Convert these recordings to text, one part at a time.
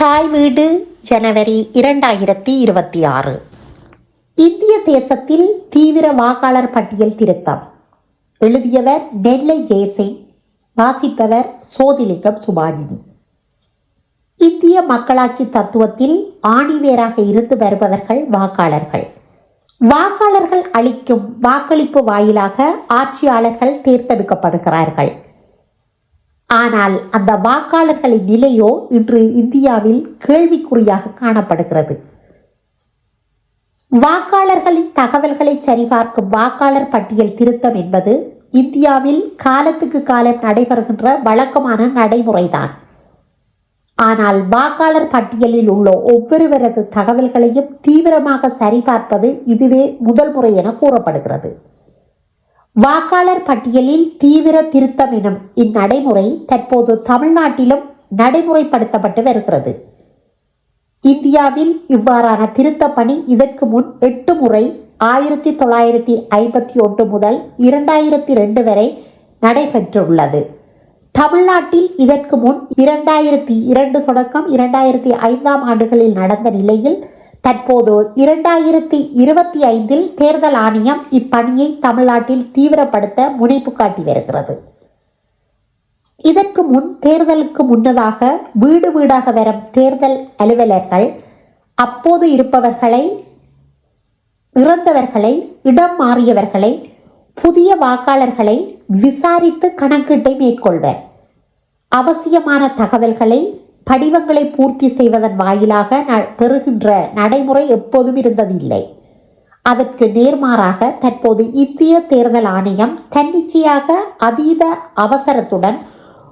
தாய் வீடு ஜனவரி இரண்டாயிரத்தி இருபத்தி ஆறு. இந்திய தேசத்தில் தீவிர வாக்காளர் பட்டியல் திருத்தம். எழுதியவர் நெல்லை ஜெயசிங் வாசிப்பவர் சோதிலிங்கம் சுபாஜினி. இந்திய மக்களாட்சி தத்துவத்தில் ஆணிவேராக இருந்து வருபவர்கள் வாக்காளர்கள். வாக்காளர்கள் அளிக்கும் வாக்களிப்பு வாயிலாக ஆட்சியாளர்கள் தேர்ந்தெடுக்கப்படுகிறார்கள். ஆனால் அந்த வாக்காளர்களின் நிலையோ இன்று இந்தியாவில் கேள்விக்குறியாக காணப்படுகிறது. வாக்காளர்களின் தகவல்களை சரிபார்க்கும் வாக்காளர் பட்டியல் திருத்தம் என்பது இந்தியாவில் காலத்துக்கு காலம் நடைபெறுகின்ற வழக்கமான நடைமுறைதான். ஆனால் வாக்காளர் பட்டியலில் உள்ள ஒவ்வொருவரது தகவல்களையும் தீவிரமாக சரிபார்ப்பது இதுவே முதல் முறை என கூறப்படுகிறது. வாக்காளர் பட்டியலில் தீவிர திருத்தம் எனும் இந்நடைமுறை தற்போது தமிழ்நாட்டிலும் நடைமுறைப்படுத்தப்பட்டு வருகிறது. இந்தியாவில் இவ்வாறான திருத்த பணி இதற்கு முன் எட்டு முறை ஆயிரத்தி தொள்ளாயிரத்தி ஐம்பத்தி ஒன்று முதல் இரண்டாயிரத்தி ரெண்டு வரை நடைபெற்றுள்ளது. தமிழ்நாட்டில் இதற்கு முன் இரண்டாயிரத்தி இரண்டு தொடக்கம் இரண்டாயிரத்தி ஐந்தாம் ஆண்டுகளில் நடந்த நிலையில் தற்போது இரண்டாயிரத்தி இருபத்தி ஐந்தில் தேர்தல் ஆணையம் இப்பணியை தமிழ்நாட்டில் தீவிரப்படுத்த முனைப்பு காட்டி வருகிறது. இதற்கு முன் தேர்தலுக்கு முன்னதாக வீடு வீடாக வரும் தேர்தல் அலுவலர்கள் அப்போது இருப்பவர்களை இறந்தவர்களை இடம் மாறியவர்களை புதிய வாக்காளர்களை விசாரித்து கணக்கீட்டை மேற்கொள்வர். அவசியமான தகவல்களை படிவங்களை பூர்த்தி செய்வதன் வாயிலாக ந- பெறுகின்ற நடைமுறை எப்போதும் இருந்ததில்லை. அதற்கு நேர்மாறாக தற்போது இந்திய தேர்தல் ஆணையம் தன்னிச்சையாக அதீத அவசரத்துடன்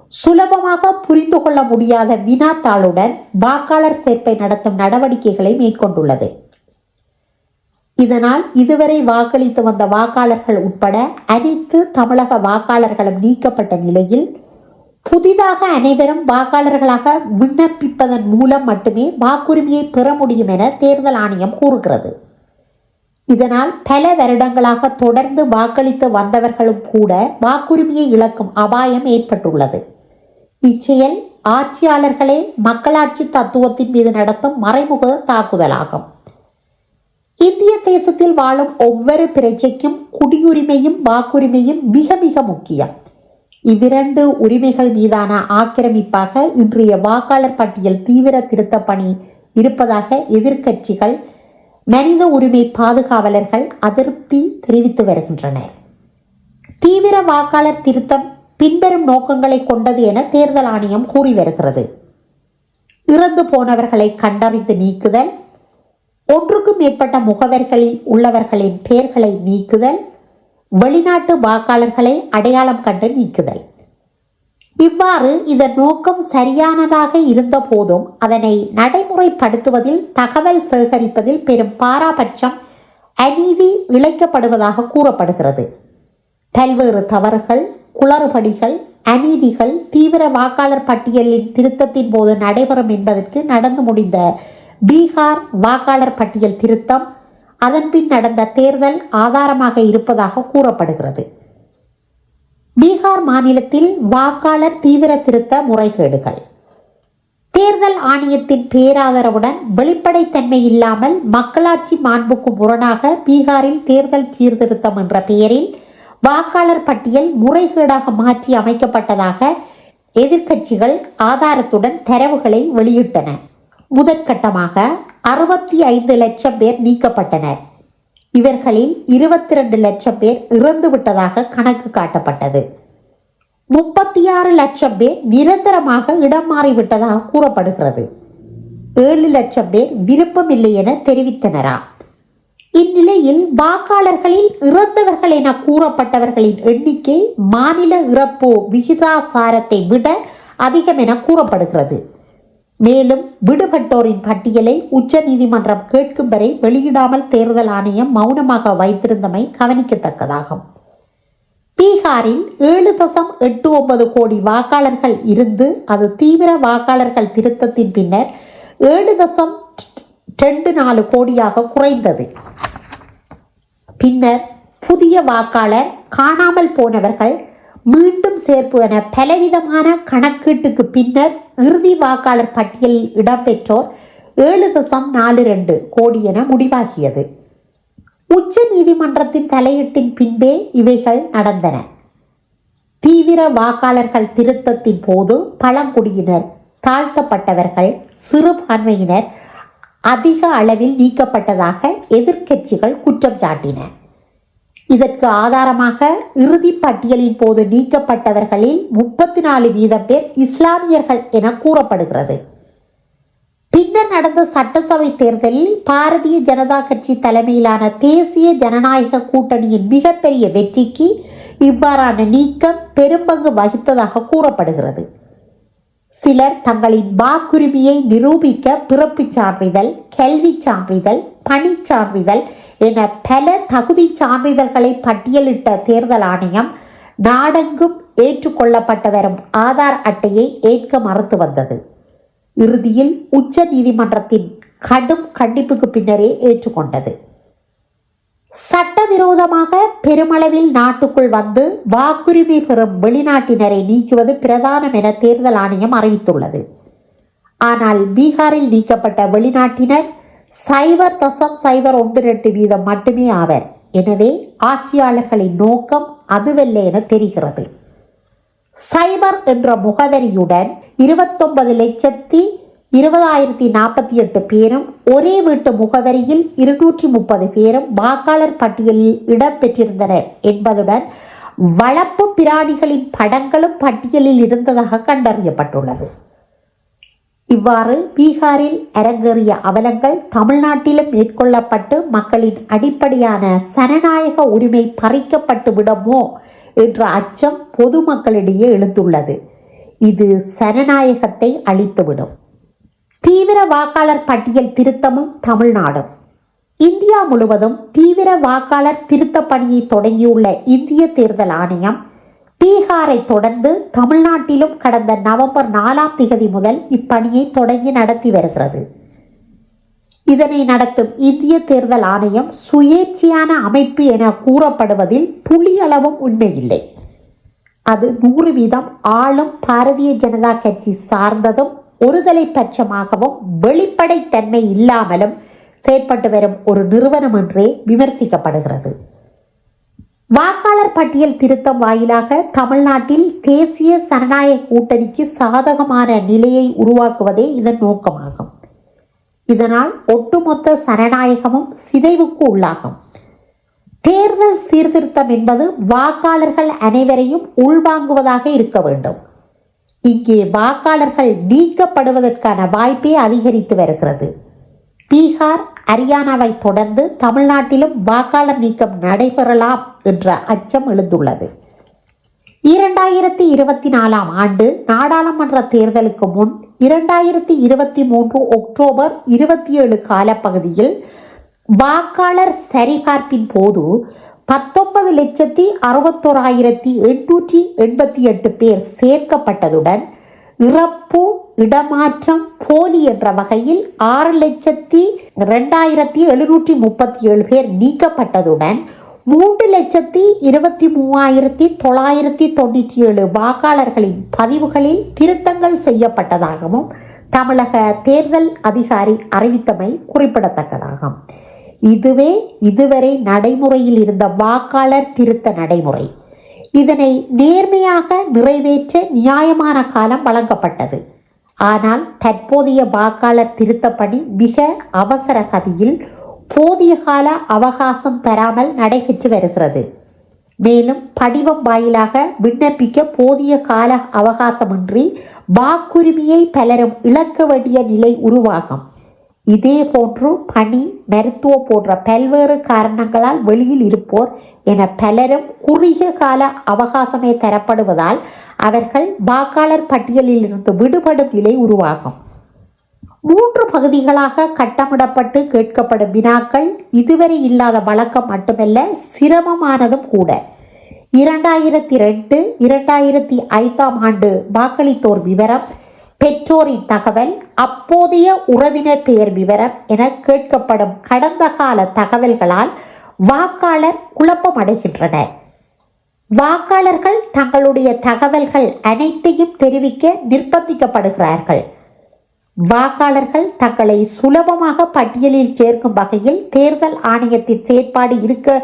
சுலபமாக புரிந்து கொள்ள முடியாத வினாத்தாளுடன் வாக்காளர் சேர்ப்பை நடத்தும் நடவடிக்கைகளை மேற்கொண்டுள்ளது. இதனால் இதுவரை வாக்களித்து வந்த வாக்காளர்கள் உட்பட அனைத்து தமிழக வாக்காளர்களும் நீக்கப்பட்ட நிலையில் புதிதாக அனைவரும் வாக்காளர்களாக விண்ணப்பிப்பதன் மூலம் மட்டுமே வாக்குரிமையை பெற முடியும் என தேர்தல் ஆணையம் கூறுகிறது. இதனால் பல வருடங்களாக தொடர்ந்து வாக்களித்து வந்தவர்களும் கூட வாக்குரிமையை இழக்கும் அபாயம் ஏற்பட்டுள்ளது. இச்செயல் ஆட்சியாளர்களே மக்களாட்சி தத்துவத்தின் மீது நடத்தும் மறைமுக தாக்குதலாகும். இந்திய தேசத்தில் வாழும் ஒவ்வொரு பிரச்சைக்கும் குடியுரிமையும் வாக்குரிமையும் மிக மிக முக்கியம். இவ்விரண்டு உரிமைகள் மீதான ஆக்கிரமிப்பாக இன்றைய வாக்காளர் பட்டியல் தீவிர திருத்த பணி இருப்பதாக எதிர்க்கட்சிகள் மனித உரிமை பாதுகாவலர்கள் அதிருப்தி தெரிவித்து வருகின்றனர். தீவிர வாக்காளர் திருத்தம் பின்வரும் நோக்கங்களை கொண்டது என தேர்தல் ஆணையம் கூறி வருகிறது. இறந்து போனவர்களை கண்டறிந்து நீக்குதல் ஒன்றுக்கும் மேற்பட்ட முகவர்களில் உள்ளவர்களின் பெயர்களை நீக்குதல் வெளிநாட்டு வாக்காளர்களை அடையாளம் கண்டு நீக்குதல். இவ்வாறு இதன் நோக்கம் சரியானதாக இருந்த போதும் அதனை நடைமுறைப்படுத்துவதில் தகவல் சேகரிப்பதில் பெரும் பாராபட்சம் அநீதி இழைக்கப்படுவதாக கூறப்படுகிறது. பல்வேறு தவறுகள் குளறுபடிகள் அநீதிகள் தீவிர வாக்காளர் பட்டியலின் திருத்தத்தின் போது நடைபெறும் என்பதற்கு நடந்து முடிந்த பீகார் வாக்காளர் பட்டியல் திருத்தம் அதன்பின் நடந்த தேர்தல் ஆதாரமாக இருப்பதாக கூறப்படுகிறது. பீகார் மாநிலத்தில் வாக்காளர் தீவிர திருத்த முறைகேடுகள். தேர்தல் ஆணையத்தின் பேராதரவுடன் வெளிப்படைத்தன்மை இல்லாமல் மக்களாட்சி மாண்புக்கு முரணாக பீகாரில் தேர்தல் சீர்திருத்தம் என்ற பெயரில் வாக்காளர் பட்டியல் முறைகேடாக மாற்றி அமைக்கப்பட்டதாக எதிர்க்கட்சிகள் ஆதாரத்துடன் தரவுகளை வெளியிட்டன. முதற்கட்டமாக அறுபத்தி ஐந்து லட்சம் பேர் நீக்கப்பட்டனர். இவர்களில் இருபத்தி ரெண்டு லட்சம் பேர் இறந்து விட்டதாக கணக்கு காட்டப்பட்டது. முப்பத்தி ஆறு லட்சம் பேர் நிரந்தரமாக இடம் மாறிவிட்டதாக கூறப்படுகிறது. ஏழு லட்சம் பேர் விருப்பமில்லை என தெரிவித்தனராம் இந்நிலையில் வாக்காளர்களில் இறந்தவர்கள் என கூறப்பட்டவர்களின் எண்ணிக்கை மாநில இறப்பு விகிதாசாரத்தை விட அதிகம் என கூறப்படுகிறது. மேலும் விடுபட்டோரின் பட்டியலை உச்சநீதிமன்றம் கேட்கும் வரை வெளியிடாமல் தேர்தல் ஆணையம் மௌனமாக வைத்திருந்தமை கவனிக்கத்தக்கதாகும். பீகாரில் ஏழு தசம் எட்டு ஒன்பது கோடி வாக்காளர்கள் இருந்து அது தீவிர வாக்காளர்கள் திருத்தத்தின் பின்னர் ஏழு தசம் ரெண்டு நாலு கோடியாக குறைந்தது. பின்னர் புதிய வாக்காளர் காணாமல் போனவர்கள் மீண்டும் சேர்ப்பு என பலவிதமான கணக்கீட்டுக்கு பின்னர் இறுதி வாக்காளர் பட்டியலில் இடம்பெற்றோர் ஏழு தசம் நாலு ரெண்டு கோடி என முடிவாகியது. உச்ச நீதிமன்றத்தின் தலையீட்டின் பின்பே இவைகள் நடந்தன. தீவிர வாக்காளர்கள் திருத்தத்தின் போது பழங்குடியினர் தாழ்த்தப்பட்டவர்கள் சிறுபான்மையினர் அதிக அளவில் நீக்கப்பட்டதாக எதிர்க்கட்சிகள் குற்றம் சாட்டின. இதற்கு ஆதாரமாக இறுதி பட்டியலின் போது நீக்கப்பட்டவர்களில் முப்பத்தி நாலு வீதம் பேர் இஸ்லாமியர்கள் என கூறப்படுகிறது. பின்னர் நடந்த சட்டசபை தேர்தலில் பாரதிய ஜனதா கட்சி தலைமையிலான தேசிய ஜனநாயக கூட்டணியின் மிகப்பெரிய வெற்றிக்கு இவ்வாறான நீக்கம் பெரும்பங்கு வகித்ததாக கூறப்படுகிறது. சிலர் தங்களின் வாக்குரிமையை நிரூபிக்க பிறப்புச் சான்றிதழ் கல்வி சான்றிதழ் பணி சான்றிதழ் என பல தகுதி சான்றிதழ்களை பட்டியலிட்ட தேர்தல் ஆணையம் நாடெங்கும் ஏற்றுக்கொள்ளப்பட்டு வரும் ஆதார் அட்டையை ஏற்க மறுத்து வந்தது. இறுதியில் உச்ச நீதிமன்றத்தின் கடும் கண்டிப்புக்கு பின்னரே ஏற்றுக்கொண்டது. சட்டவிரோதமாக பெருமளவில் நாட்டுக்குள் வந்து வாக்குரிமை பெறும் வெளிநாட்டினரை நீக்குவது பிரதானம் என தேர்தல் ஆணையம் அறிவித்துள்ளது. ஆனால் பீகாரில் நீக்கப்பட்ட வெளிநாட்டினர் சைபர் தசம் சைபர் ஒன்று ரெண்டு வீதம் மட்டுமே ஆவர். எனவே ஆட்சியாளர்களின் நோக்கம் அதுவல்ல என தெரிகிறது. சைபர் என்ற முகவரியுடன் இருபத்தொன்பது லட்சத்தி இருபதாயிரத்தி நாற்பத்தி எட்டு பேரும் ஒரே வீட்டு முகவரியில் இருநூற்றி முப்பது பேரும் வாக்காளர் பட்டியலில் இடம்பெற்றிருந்தனர் என்பதுடன் வளர்ப்பு பிராணிகளின் படங்களும் பட்டியலில் இருந்ததாக கண்டறியப்பட்டுள்ளது. இவ்வாறு பீகாரில் அரங்கேறிய அவலங்கள் தமிழ்நாட்டிலும் மேற்கொள்ளப்பட்டு மக்களின் அடிப்படையான சனநாயக உரிமை பறிக்கப்பட்டு விடுமோ என்ற அச்சம் பொதுமக்களிடையே எழுந்துள்ளது. இது சனநாயகத்தை அழித்துவிடும். தீவிர வாக்காளர் பட்டியல் திருத்தமும் தமிழ்நாடும். இந்தியா முழுவதும் தீவிர வாக்காளர் திருத்த பணியை தொடங்கியுள்ள இந்திய தேர்தல் ஆணையம் பீகாரை தொடர்ந்து தமிழ்நாட்டிலும் கடந்த நவம்பர் நாலாம் திகதி முதல் இப்பணியை தொடங்கி நடத்தி வருகிறது. இதனை நடத்தும் இந்திய தேர்தல் ஆணையம் சுயேட்சையான அமைப்பு என கூறப்படுவதில் துளியளவும் உண்மையில்லை. அது நூறு வீதம் ஆளும் பாரதிய ஜனதா கட்சி சார்ந்ததும் ஒருதலை பட்சமாகவும் வெளிப்படைத்தன்மை இல்லாமலும் செயற்பட்டு வரும் ஒரு நிறுவனம் என்றே விமர்சிக்கப்படுகிறது. வாக்காளர் பட்டியல் திருத்தம் வாயிலாக தமிழ்நாட்டில் தேசிய சனநாயக கூட்டணிக்கு சாதகமான நிலையை உருவாக்குவதே இதன் நோக்கமாகும். இதனால் ஒட்டுமொத்த சனநாயகமும் சிதைவுக்கு உள்ளாகும். தேர்தல் சீர்திருத்தம் என்பது வாக்காளர்கள் அனைவரையும் உள்வாங்குவதாக இருக்க வேண்டும். இங்கே வாக்காளர்கள் நீக்கப்படுவதற்கான வாய்ப்பே அதிகரித்து வருகிறது. பீகார் அரியானாவை தொடர்ந்து தமிழ்நாட்டிலும் வாக்காளர் நீக்கம் நடைபெறலாம் என்ற அச்சம் எழுந்துள்ளது. இரண்டாயிரத்தி இருபத்தி நாலாம் ஆண்டு நாடாளுமன்ற தேர்தலுக்கு முன் இரண்டாயிரத்தி இருபத்தி மூன்று அக்டோபர் இருபத்தி ஏழு காலப்பகுதியில் வாக்காளர் சரிபார்ப்பின் போது பத்தொன்பது லட்சத்தி அறுபத்தோராயிரத்தி எண்ணூற்றி எண்பத்தி எட்டு பேர் சேர்க்கப்பட்டதுடன் இறப்பு இடமாற்றம் போலி என்ற வகையில் ஆறு லட்சத்தி ரெண்டாயிரத்தி எழுநூற்றி முப்பத்தி ஏழு பேர் நீக்கப்பட்டதுடன் மூன்று லட்சத்தி இருபத்தி மூவாயிரத்தி தொள்ளாயிரத்தி தொண்ணூற்றி ஏழு வாக்காளர்களின் பதிவுகளில் திருத்தங்கள் செய்யப்பட்டதாகவும் தமிழக தேர்தல் அதிகாரி அறிவித்தமை குறிப்பிடத்தக்கதாகும். இதுவே இதுவரை நடைமுறையில் இருந்த வாக்காளர் திருத்த நடைமுறை. இதனை நேர்மையாக நிறைவேற்ற நியாயமான காலம் வழங்கப்பட்டது. ஆனால் தற்போதைய வாக்காளர் திருத்தப்பணி மிக அவசர கதியில் போதிய கால அவகாசம் தராமல் நடைபெற்று வருகிறது. மேலும் படிவம் வாயிலாக விண்ணப்பிக்க போதிய கால அவகாசமின்றி வாக்குரிமையை பலரும் இழக்க வேண்டிய நிலை உருவாகும். இதே போன்று பணி மருத்துவம் போன்ற பல்வேறு காரணங்களால் வெளியில் இருப்போர் என பலரும் குறுகிய கால அவகாசமே தரப்படுவதால் அவர்கள் வாக்காளர் பட்டியலில் இருந்து விடுபடும் நிலை உருவாகும். மூன்று பகுதிகளாக கட்டமிடப்பட்டு கேட்கப்படும் வினாக்கள் இதுவரை இல்லாத வழக்கம் மட்டுமல்ல சிரமமானதும் கூட. இரண்டாயிரத்தி ரெண்டு இரண்டாயிரத்தி ஐந்தாம் ஆண்டு வாக்களித்தோர் விவரம் பெற்றோரின் தகவல் அப்போதைய உறவினர் பெயர் விவரம் என கேட்கப்படும் கடந்த கால தகவல்களால் வாக்காளர் குழப்பமடைகின்றனர். வாக்காளர்கள் தங்களுடைய தகவல்கள் அனைத்தையும் தெரிவிக்க நிர்பந்திக்கப்படுகிறார்கள். வாக்காளர்கள் தங்களை சுலபமாக பட்டியலில் சேர்க்கும் வகையில் தேர்தல் ஆணையத்தின் செயற்பாடு இருக்க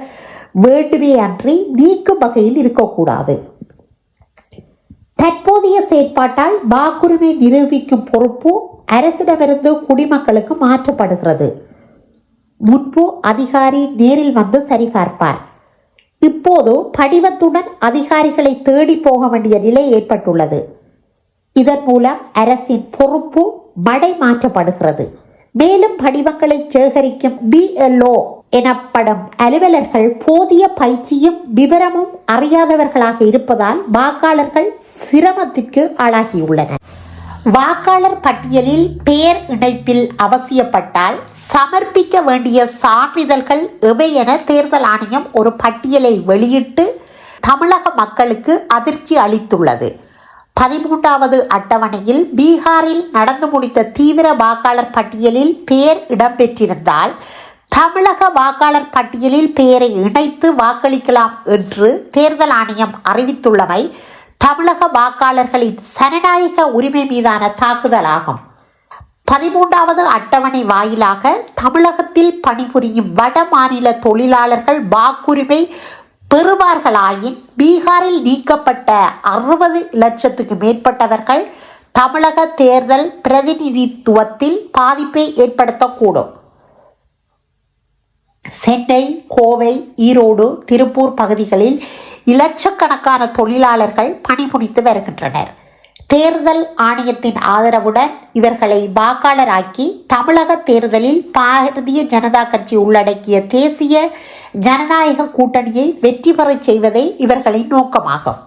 வேண்டுமே அன்றி நீக்கும் வகையில் இருக்கக்கூடாது. செயற்பாட்டால் வாக்குரிமை நிரூபிக்கும் பொறுப்பு அரசிடமிருந்து குடிமக்களுக்கு மாற்றப்படுகிறது. முன்பு அதிகாரி நேரில் வந்து சரிபார்ப்பார். இப்போது படிவத்துடன் அதிகாரிகளை தேடி போக வேண்டிய நிலை ஏற்பட்டுள்ளது. இதன் மூலம் அரசின் பொறுப்பு மடை மாற்றப்படுகிறது. மேலும் படிவங்களை சேகரிக்கும் பிஎல்ஓ எனப்படும் அலுவலர்கள் போதிய பயிற்சியும் விவரமும் அறியாதவர்களாக இருப்பதால் வாக்காளர்கள் சிரமத்திற்கு ஆளாகியுள்ளனர். வாக்காளர் பட்டியலில் பெயர் இணைப்பில் அவசியப்பட்டால் சமர்ப்பிக்க வேண்டிய சான்றிதழ்கள் எவை என தேர்தல் ஆணையம் ஒரு பட்டியலை வெளியிட்டு தமிழக மக்களுக்கு அதிர்ச்சி அளித்துள்ளது. பதிமூன்றாவது அட்டவணையில் பீகாரில் நடந்து முடித்த தீவிர வாக்காளர் பட்டியலில் பெயர் இடம்பெற்றிருந்தால் தமிழக வாக்காளர் பட்டியலில் பெயரை இணைத்து வாக்களிக்கலாம் என்று தேர்தல் ஆணையம் அறிவித்துள்ளவை தமிழக வாக்காளர்களின் சனநாயக உரிமை மீதான தாக்குதலாகும். பதிமூன்றாவது அட்டவணை வாயிலாக தமிழகத்தில் பணிபுரியும் வட மாநில தொழிலாளர்கள் வாக்குரிமை பெறுவார்களாயின் பீகாரில் நீக்கப்பட்ட அறுபது லட்சத்துக்கு மேற்பட்டவர்கள் தமிழக தேர்தல் பிரதிநிதித்துவத்தில் பாதிப்பை ஏற்படுத்தக்கூடும். சென்னை கோவை ஈரோடு திருப்பூர் பகுதிகளில் இலட்சக்கணக்கான தொழிலாளர்கள் பணிபுரித்து வருகின்றனர். தேர்தல் ஆணையத்தின் ஆதரவுடன் இவர்களை வாக்காளராக்கி தமிழக தேர்தலில் பாரதிய ஜனதா கட்சி உள்ளடக்கிய தேசிய ஜனநாயக கூட்டணியை வெற்றி பெறச் செய்வதே இவர்களின் நோக்கமாகும்.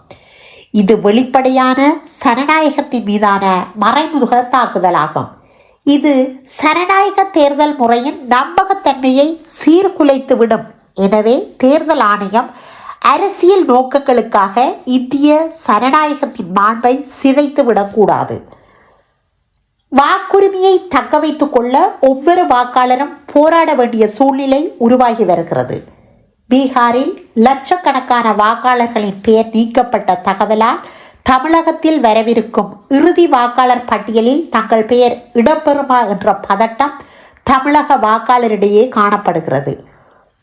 இது வெளிப்படையான சனநாயகத்தின் மீதான மறைமுக தாக்குதலாகும். இது சனநாயக தேர்தல் முறையின் நம்பகத்தன்மையை சீர்குலைத்துவிடும். எனவே தேர்தல் ஆணையம் அரசியல் நோக்கங்களுக்காக இந்திய சனநாயகத்தின் மாண்பை சிதைத்து விடக்கூடாது வாக்குரிமையை தக்க வைத்துக் கொள்ள ஒவ்வொரு வாக்காளரும் போராட வேண்டிய சூழ்நிலை உருவாகி வருகிறது. பீகாரில் லட்சக்கணக்கான வாக்காளர்களின் பெயர் நீக்கப்பட்ட தகவலால் தமிழகத்தில் வரவிருக்கும் இறுதி வாக்காளர் பட்டியலில் தங்கள் பெயர் இடம்பெறுமா என்ற பதட்டம் தமிழக வாக்காளரிடையே காணப்படுகிறது.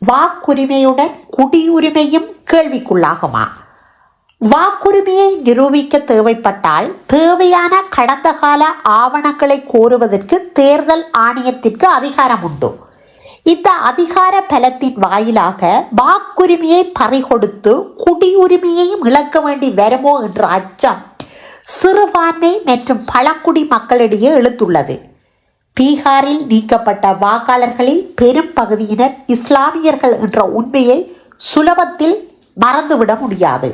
வாக்குரிமையுடன் குடியுரிமையும் கேள்விக்குள்ளாகுமா? வாக்குரிமையை நிரூபிக்க தேவைப்பட்டால் தேவையான கடந்த கால ஆவணங்களை கோருவதற்கு தேர்தல் ஆணையத்திற்கு அதிகாரம் உண்டு. இந்த அதிகார பலத்தின் வாயிலாக வாக்குரிமையை பறிகொடுத்து குடியுரிமையையும் இழக்க வேண்டி வருமோ என்ற அச்சம் சிறுபான்மை மற்றும் பழங்குடி மக்களிடையே எழுத்துள்ளது பீகாரில் நீக்கப்பட்ட வாக்காளர்களில் பெரும் பகுதியினர் இஸ்லாமியர்கள் என்ற உண்மையை சுலபத்தில் மறந்துவிட முடியாது.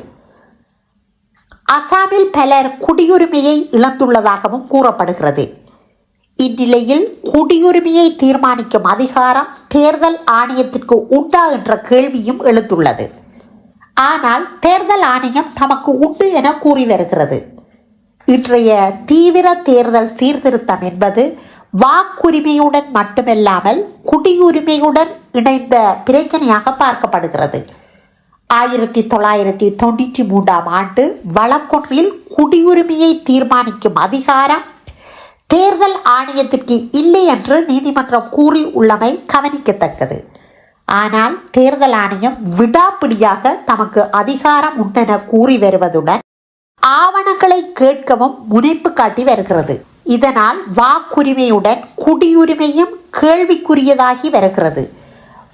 அசாமில் பலர் குடியுரிமையை இழந்துள்ளதாகவும் கூறப்படுகிறது. இந்நிலையில் குடியுரிமையை தீர்மானிக்கும் அதிகாரம் தேர்தல் ஆணையத்திற்கு உண்டா என்ற கேள்வியும் எழுந்துள்ளது. ஆனால் தேர்தல் ஆணையம் தமக்கு உண்டு என கூறி வருகிறது. இன்றைய தீவிர தேர்தல் சீர்திருத்தம் என்பது வாக்குரிமையுடன் மட்டுமல்லாமல் குடியுரிமையுடன் இணைந்த பிரச்சனையாக பார்க்கப்படுகிறது. ஆயிரத்தி தொள்ளாயிரத்தி தொண்ணூற்றி மூன்றாம் ஆண்டு வழக்கொன்றில் குடியுரிமையை தீர்மானிக்கும் அதிகாரம் தேர்தல் ஆணையத்திற்கு இல்லை என்று நீதிமன்றம் கூறி உள்ளமை கவனிக்கத்தக்கது. ஆனால் தேர்தல் ஆணையம் விடாப்பிடியாக தமக்கு அதிகாரம் உண்டென கூறி வருவதுடன் ஆவணங்களை கேட்கவும் முனைப்பு காட்டி வருகிறது. இதனால் வாக்குரிமையுடன் குடியுரிமையும் கேள்விக்குரியதாகி வருகிறது.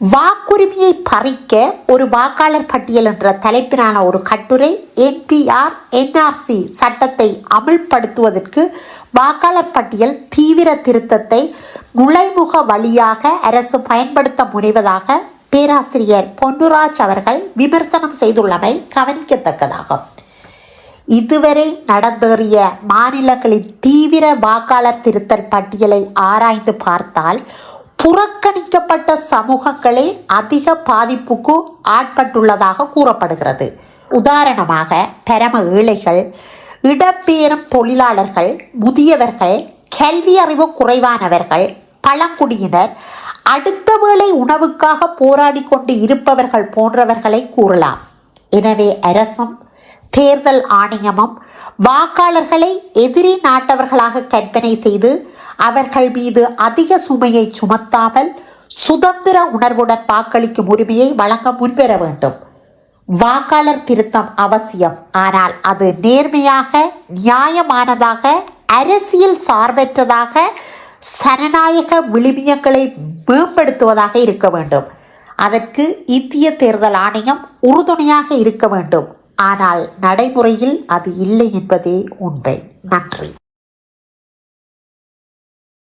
வாக்குரிமையை பறிக்க ஒரு வாக்காளர் பட்டியல் என்ற தலைப்பிலான ஒரு கட்டுரை என்பிஆர் என்ஆர்சி சட்டத்தை அமல்படுத்துவதற்கு வாக்காளர் பட்டியல் தீவிர திருத்தத்தை நுழைமுக வழியாக அரசு பயன்படுத்த முனைவதாக பேராசிரியர் பொன்னுராஜ் அவர்கள் விமர்சனம் செய்துள்ளமை கவனிக்கத்தக்கதாகும். இதுவரை நடந்தேறிய மாநிலங்களின் தீவிர வாக்காளர் திருத்தல் பட்டியலை ஆராய்ந்து பார்த்தால் புறக்கணிக்கப்பட்ட சமூகங்களே அதிக பாதிப்புக்கு ஆட்பட்டுள்ளதாக கூறப்படுகிறது. உதாரணமாக பரம ஏழைகள் இடம்பெயரும் தொழிலாளர்கள் முதியவர்கள் கல்வி அறிவு குறைவானவர்கள் பழங்குடியினர் அடுத்த வேளை உணவுக்காக போராடி கொண்டு இருப்பவர்கள் போன்றவர்களை கூறலாம். எனவே அரசும் தேர்தல் ஆணையமும் வாக்காளர்களை எதிரி நாட்டவர்களாக கற்பனை செய்து அவர்கள் மீது அதிக சுமையை சுமத்தாமல் சுதந்திர உணர்வுடன் வாக்களிக்கும் உரிமையை வழங்க முன்வர வேண்டும். வாக்காளர் திருத்தம் அவசியம். ஆனால் அது நேர்மையாக நியாயமானதாக அரசியல் சார்பற்றதாக சனநாயக விளிமியங்களை மேம்படுத்துவதாக இருக்க வேண்டும். அதற்கு இந்திய தேர்தல் ஆணையம் உறுதுணையாக இருக்க வேண்டும். ஆனால் நடைமுறையில் அது இல்லை என்பதே உண்மை. நன்றி.